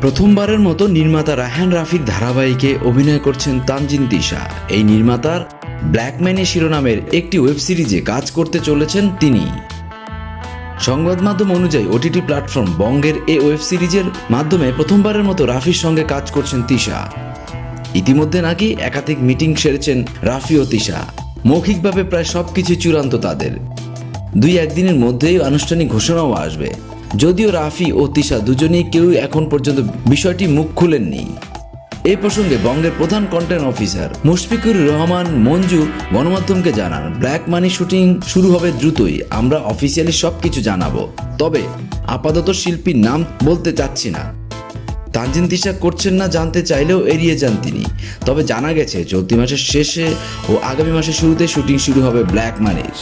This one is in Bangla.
প্রথমবারের মতো নির্মাতা রাহান রাফির ধারাবাহিকে অভিনয় করছেন তানজিন তিশা। এই নির্মাতার ব্ল্যাকম্যানি শিরোনামের একটি ওয়েব সিরিজে কাজ করতে চলেছেন তিনি। সংবাদ মাধ্যম অনুযায়ী ওটিটি প্ল্যাটফর্ম বঙ্গের এ ওয়েব সিরিজের মাধ্যমে প্রথমবারের মতো রাফির সঙ্গে কাজ করছেন তিশা। ইতিমধ্যে নাকি একাধিক মিটিং সেরেছেন রাফি ও তিশা। মৌখিকভাবে প্রায় সবকিছু চূড়ান্ত তাদের। দুই একদিনের মধ্যেই আনুষ্ঠানিক ঘোষণাও আসবে। যদিও রাফি ও তিশা দুজনেই কেউ এখন পর্যন্ত বিষয়টি মুখ খুলেননি। এ প্রসঙ্গে বঙ্গের প্রধান কন্টেন্ট অফিসার মুশফিকুর রহমান, মঞ্জু গণমাধ্যমকে জানান ব্ল্যাক মানি শুটিং শুরু হবে দ্রুতই, আমরা অফিসিয়ালি সব কিছু জানাব। তবে আপাতত শিল্পীর নাম বলতে চাচ্ছি না। তানজিন তিশা করছেন না জানতে চাইলেও এড়িয়ে যান তিনি। তবে জানা গেছে, চলতি মাসের শেষে ও আগামী মাসের শুরুতে শুটিং শুরু হবে ব্ল্যাক মানির